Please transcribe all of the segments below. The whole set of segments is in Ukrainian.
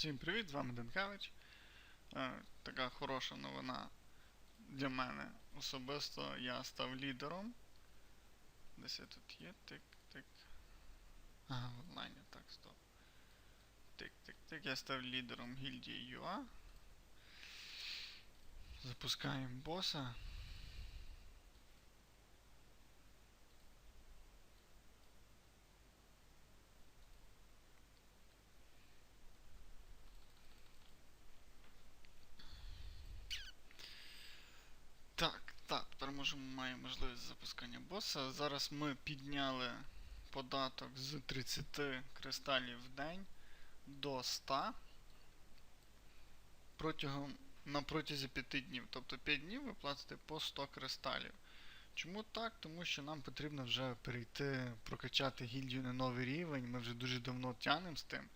Всім привіт, з вами Денкевич. Е, така хороша новина для мене особисто. Я став лідером. Десь я тут є. Тик, тик. Ага, в онлайні, так, стоп. Тик, тик, тик. Я став лідером гільдії UA. Запускаємо боса. Так, так, тепер можемо маємо можливість запускання боса. Зараз ми підняли податок з 30 кристалів в день до 100 протягом на протязі 5 днів. Тобто 5 днів ви платите по 100 кристалів. Чому так? Тому що нам потрібно вже перейти, прокачати гільдію на новий рівень. Ми вже дуже давно тянемо з тим.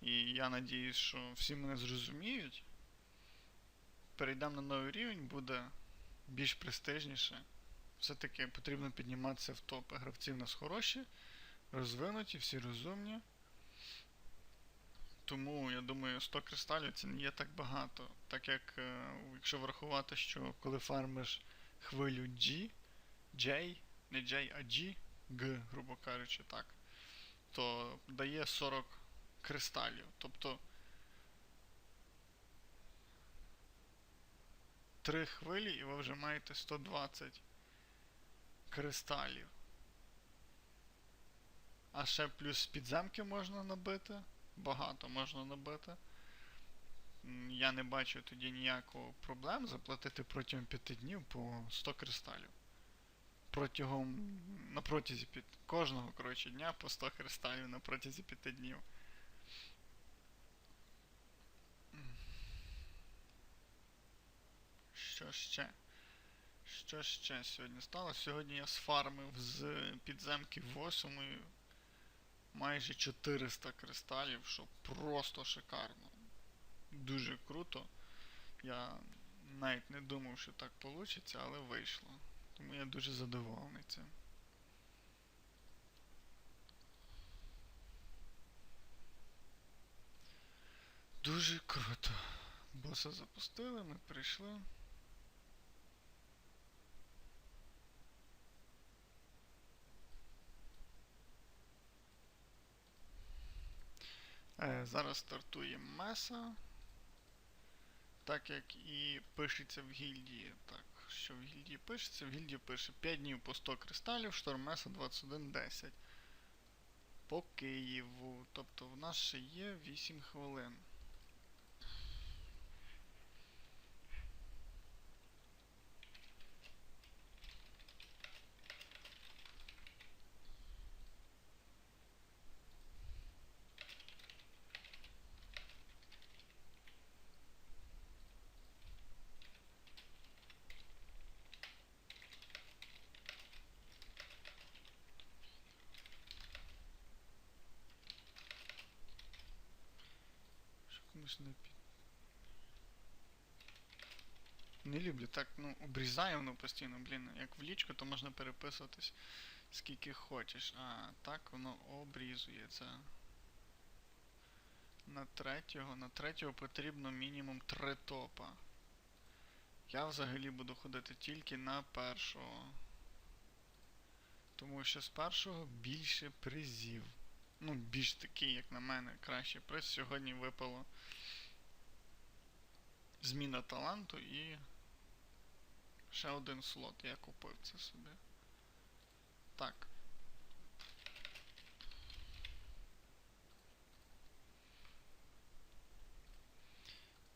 І я надіюсь, що всі мене зрозуміють. Перейдемо на новий рівень, буде більш престижніше. Все-таки потрібно підніматися в топ. Гравці в нас хороші, розвинуті, всі розумні. Тому, я думаю, 100 кристалів це не є так багато. Так як, е, якщо врахувати, що коли фармиш хвилю G, J, не J, а G, G, грубо кажучи, так, то дає 40 кристалів. Тобто Три хвилі і ви вже маєте 120 кристалів. А ще плюс підземки можна набити. Багато можна набити. Я не бачу тоді ніякого проблем заплатити протягом 5 днів по 100 кристалів. Протягом. на протязі під, кожного коротше, дня по 100 кристалів на протязі 5 днів. Що ще? Що ще сьогодні стало? Сьогодні я сфармив з підземки 8 майже 400 кристалів, що просто шикарно. Дуже круто. Я навіть не думав, що так вийде, але вийшло. Тому я дуже задоволений цим. Дуже круто. Боса запустили, ми прийшли. Зараз стартує меса. Так як і пишеться в гільдії. Так, що в гільдії пишеться? В гільдії пише 5 днів по 100 кристалів, шторм меса 21.10. По Києву. Тобто в нас ще є 8 хвилин. Що не під... Не люблю так, ну, обрізаю воно постійно, блін. Як в лічку, то можна переписуватись скільки хочеш. А так воно обрізується. На третього. На третього потрібно мінімум 3 топа. Я взагалі буду ходити тільки на першого. Тому що з першого більше призів. Ну, більш такий, як на мене, кращий приз. Сьогодні випало зміна таланту і ще один слот. Я купив це собі. Так.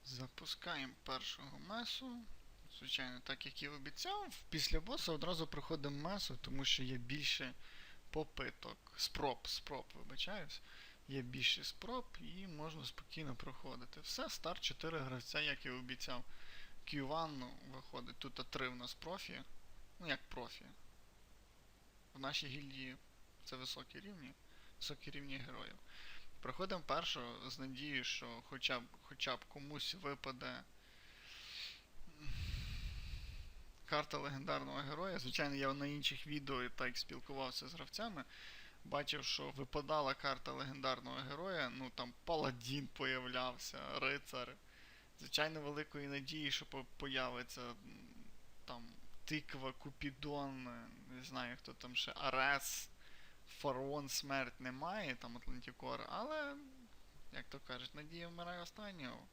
Запускаємо першого месу. Звичайно, так як і обіцяв, після боса одразу проходимо месу, тому що є більше попиток. Спроб, спроб, вибачаюсь. Є більше спроб і можна спокійно проходити. Все, старт 4 гравця, як і обіцяв. Q1 ну, виходить. Тут 3 в нас профі. Ну як профі. В нашій гільдії це високі рівні. Високі рівні героїв. Проходимо першого з надією, що хоча б, хоча б комусь випаде карта легендарного героя. Звичайно, я на інших відео так спілкувався з гравцями. бачив, що випадала карта легендарного героя, ну там паладін появлявся, рицар. Звичайно, великої надії, що появиться там тиква, Купідон, не знаю, хто там ще, Арес, Фараон смерть немає, там Атлантикор, але, як то кажуть, надія вмирає останнього.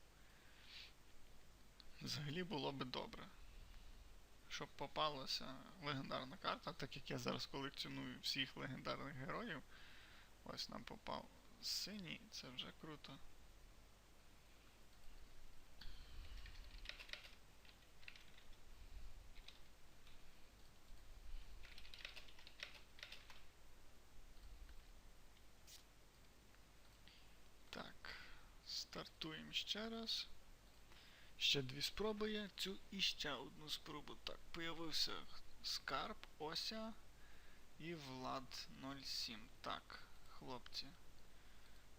Взагалі було би добре. Щоб попалася легендарна карта, так як я зараз колекціоную всіх легендарних героїв. Ось нам попав синій, це вже круто. Так, стартуємо ще раз. Ще дві спроби є. Цю і ще одну спробу. Так, появився скарб, Ося і Влад 07. Так, хлопці.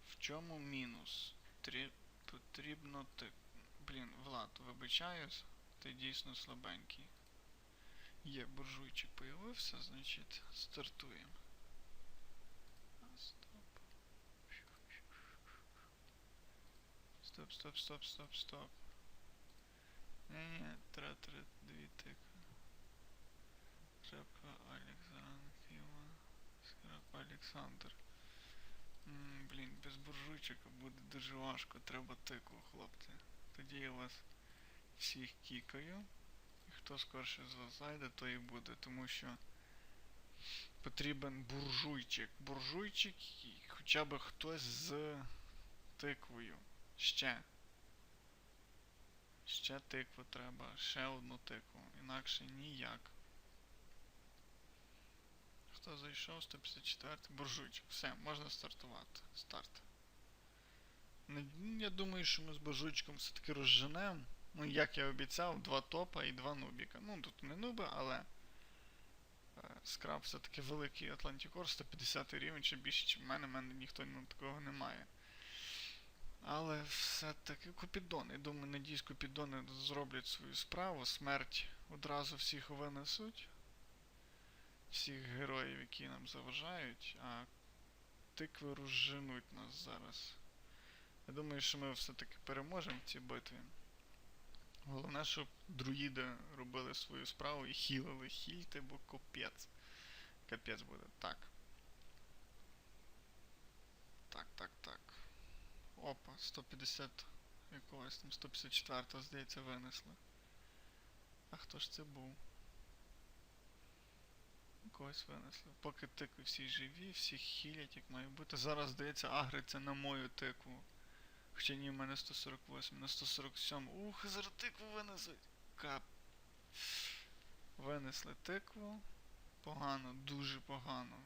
В чому мінус? Трі... Потрібно ти. Блін, Влад, вибачаюсь, ти дійсно слабенький. Є буржуйчик появився, значить, стартуємо. Стоп. Стоп, стоп, стоп, стоп, стоп. Ні-ні, треба три, дві тикви. Трепка Олександр, Ківа, Скраб Олександр. Блін, без буржуйчика буде дуже важко, треба тикву, хлопці. Тоді я вас всіх кікаю. І хто скорше з вас зайде, то і буде, тому що потрібен буржуйчик. Буржуйчик і хоча б хтось з тиквою. Ще. Ще тикву треба, ще одну тикву, інакше ніяк. Хто зайшов? 154 буржуйчик. Все, можна стартувати. Старт. Я думаю, що ми з буржуйчиком все-таки розженемо. Ну, як я обіцяв, два топа і два нубіка. Ну, тут не нуби, але. е, Скраб все-таки великий Атлантикор, 150 рівень, ще більше, ніж в мене, в мене ніхто такого не має. Але все-таки Купідон. Я думаю, надіюсь, Купідони зроблять свою справу. Смерть одразу всіх винесуть. Всіх героїв, які нам заважають, а тикви розженуть нас зараз. Я думаю, що ми все-таки переможемо в цій битві. Головне, щоб друїди робили свою справу і хілили хільти, бо капець. Капець буде. Так. Так, так, так. Опа, 150 якогось там 154 здається, винесли. А хто ж це був? Когось винесли. Поки тикви всі живі, всі хілять, як має бути. Зараз, здається, агриться на мою тикву. Хоча ні, в мене 148, на 147. Ух, зараз тикву винесуть. Кап. Винесли тикву. Погано, дуже погано.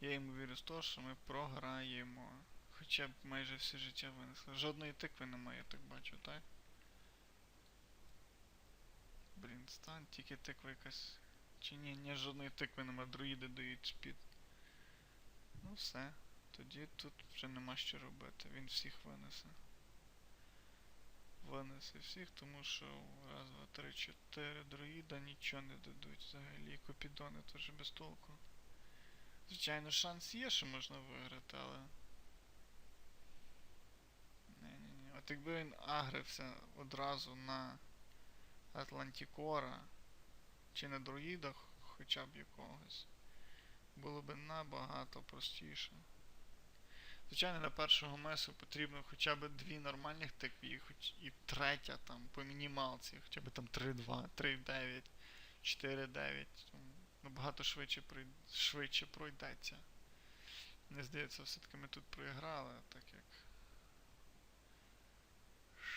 Я йому вірю з того, що ми програємо. Хоча б майже все життя винесли. Жодної тикви немає, я так бачу, так? Блін, стан, тільки тиква якась. Чи ні, ні, жодної тикви нема, друїди дають спід. Ну все. Тоді тут вже нема що робити. Він всіх винесе. Винесе всіх, тому що раз, два, три, чотири друїда нічого не дадуть взагалі. І копідони теж без толку. Звичайно, шанс є, що можна виграти, але. От якби він агрився одразу на Атлантикора чи на друїдах хоча б якогось, було б набагато простіше. Звичайно, для першого месу потрібно хоча б дві нормальних тикві, хоч і третя там по мінімалці, хоча б там 3-2, 3-9, 4-9. там Набагато швидше, прой... швидше пройдеться. Мені здається, все-таки ми тут проіграли, так як.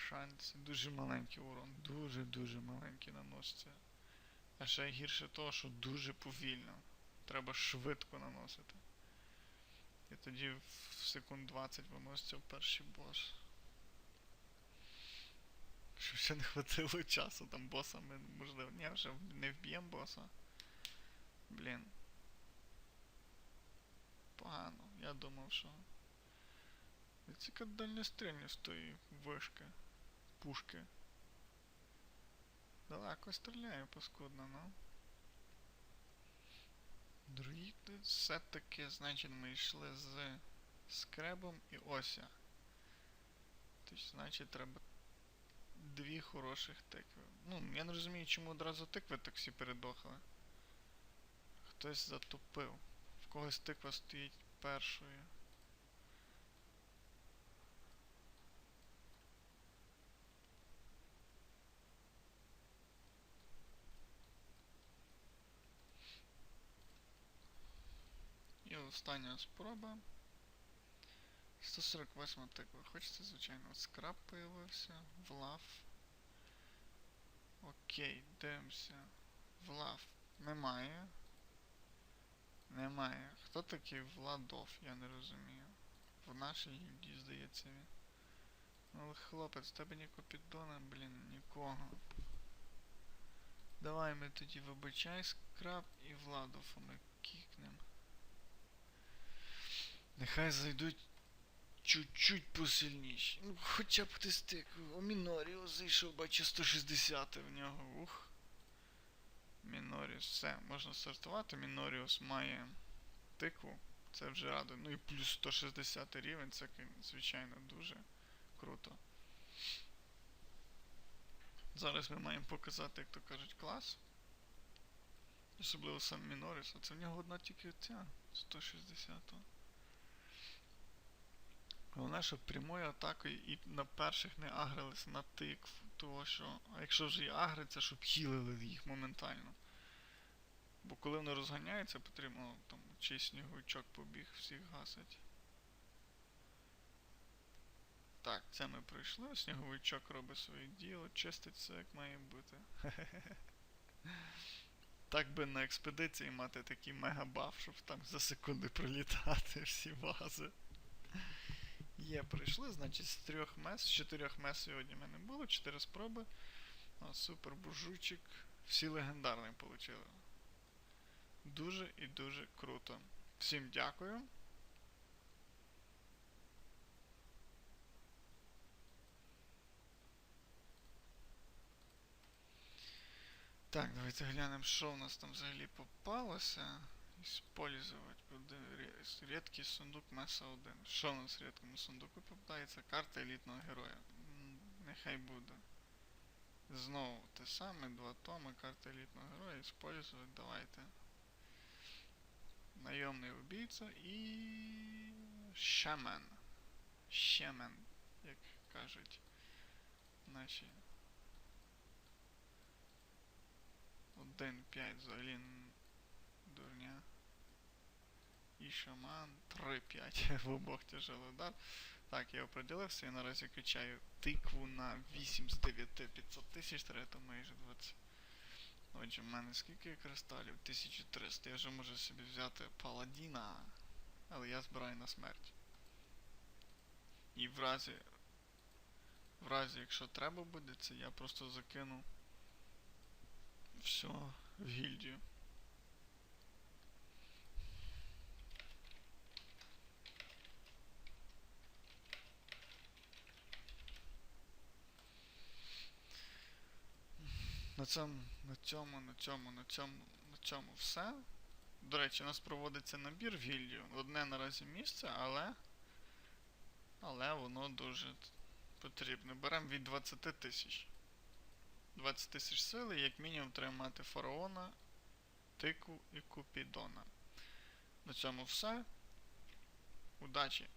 Шанс дуже маленький урон, дуже-дуже маленький наноситься. А ще гірше того, що дуже повільно. Треба швидко наносити. І тоді в секунд 20 виноситься в перший бос. Щоб ще не хватило часу, там боса ми, можливо. Ні, вже не вб'ємо боса. Блін. Погано. Я думав, що. Яка дальнострільність тої вишки. Пушки. Далеко стріляє паскудно, ну. Друїди все-таки, значить, ми йшли з скребом і ося. Тобто, значить, треба дві хороших тикви. Ну, я не розумію, чому одразу тикви так всі передохли. Хтось затупив. В когось тиква стоїть першою. І остання спроба. 148 тиква. Хочеться, звичайно, от скраб появився. Влав. Окей, дивимося. Влав немає. Немає. Хто такий Владов? Я не розумію. В нашій гільдії, здається він. Ну, але хлопець, тебе ні копідона, блін, нікого. Давай ми тоді вибачай скраб і Владов ми кікнем. Нехай зайдуть чуть-чуть посильніші. Ну, хоча б хтось тик. У Міноріо зайшов, бачу 160 в нього. Ух. Міноріус, все, можна стартувати. Міноріус має тикву. Це вже радує. Ну і плюс 160 рівень, це, звичайно, дуже круто. Зараз ми маємо показати, як то кажуть, клас. Особливо сам Міноріус, а це в нього одна тільки ця 160. Головне, щоб прямою атакою і на перших не агрилися на тикв. Того що. А якщо вже і агриться, щоб хілили їх моментально. Бо коли вони розганяються, потрібно там чий сніговичок побіг всіх гасить. Так, це ми пройшли. Сніговичок робить своє діло, чистить все як має бути. Так би на експедиції мати такий мегабаф, щоб там за секунди пролітати всі бази. Є, пройшли, значить, з трьох мес, з чотирьох мес сьогодні в мене було, чотири спроби. О, супер буржуйчик. Всі легендарні отримали. Дуже і дуже круто. Всім дякую. Так, давайте глянемо, що у нас там взагалі попалося. Использовать буде рє- сундук Меса 1. Що у нас в рідкому сундуку попадається? Карта елітного героя. Нехай буде. Знову те саме, два томи, карта елітного героя, использовать, давайте. Найомний убійця і. Shaman. Shaman, як кажуть наші. 1-5 взагалі дурня. І шаман 3-5 в обох тяжелий удар. Так, я определився і наразі качаю тикву на 8 з 9 500 тисяч, то майже 20. Отже, в мене скільки кристалів? 1300. Я вже можу собі взяти паладіна, але я збираю на смерть. І в разі. В разі, якщо треба буде, це я просто закину все в гільдію. На цьому, на цьому, на цьому, на цьому, на цьому все. До речі, у нас проводиться набір в гільдію. Одне наразі місце, але. Але воно дуже потрібне. Беремо від 20 тисяч. 20 тисяч сили, як мінімум треба мати фараона, тику і купідона. На цьому все. Удачі!